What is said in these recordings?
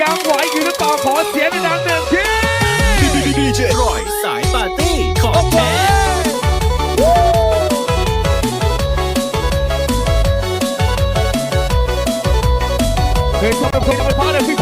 ยังไหวอยู่หรือเปล่าขอเสียงดังหนึ่งทีดีดีดีดีเจรอยสายปาร์ตี้ของแท้เพลงชอบเพลงอะไรพ่อเลยพี่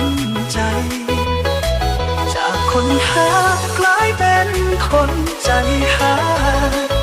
งใจ จากคนหากลายเป็นคนใจหาย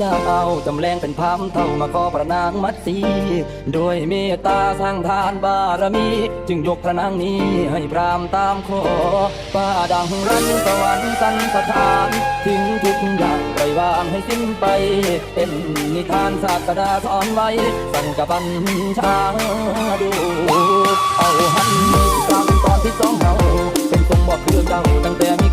จ้าเอาจำแรงเป็นพามเท่ามาขอพระนางมัดสีโดยเมตตาสร้างทานบารมี จึงยกพระนางนี้ให้พรามตามขอป้าดังรันสวรรค์สันสถานทิ้งทุกอย่างปล่วางให้สิ้นไป เป็นนิทานศาสดาสอนไว้ สั่งกับบัญชาดูเอาหันมือกลามตอนที่สองเฮาเป็นทงบอกเพื่อเจ้าตั้งแต่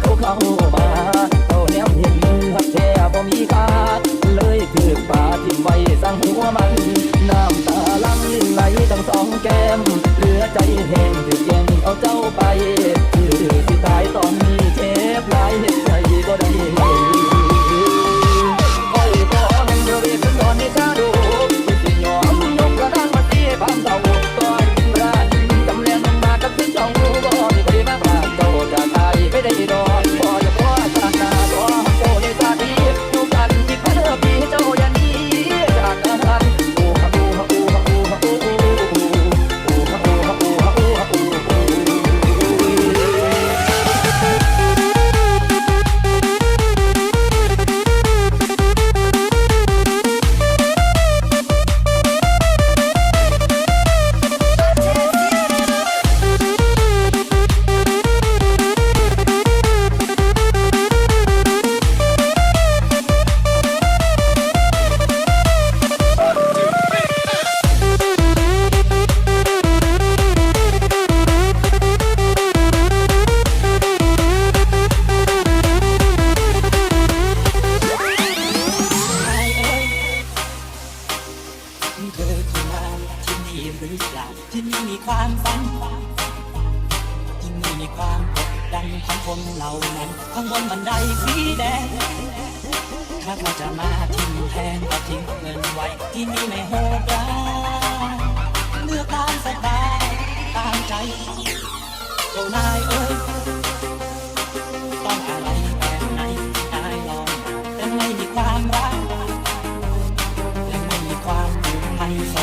ว่าจะมาทิ้งแทนก็ทิ้งเงินไว้ ที่นี่ไม่โหดร้ายเลือกตามสบายตามใจโอ้นายเอ้ยต้องอะไรแบบไหนนายลองแต่ไม่มีความรักและไม่มีความผูกพันสว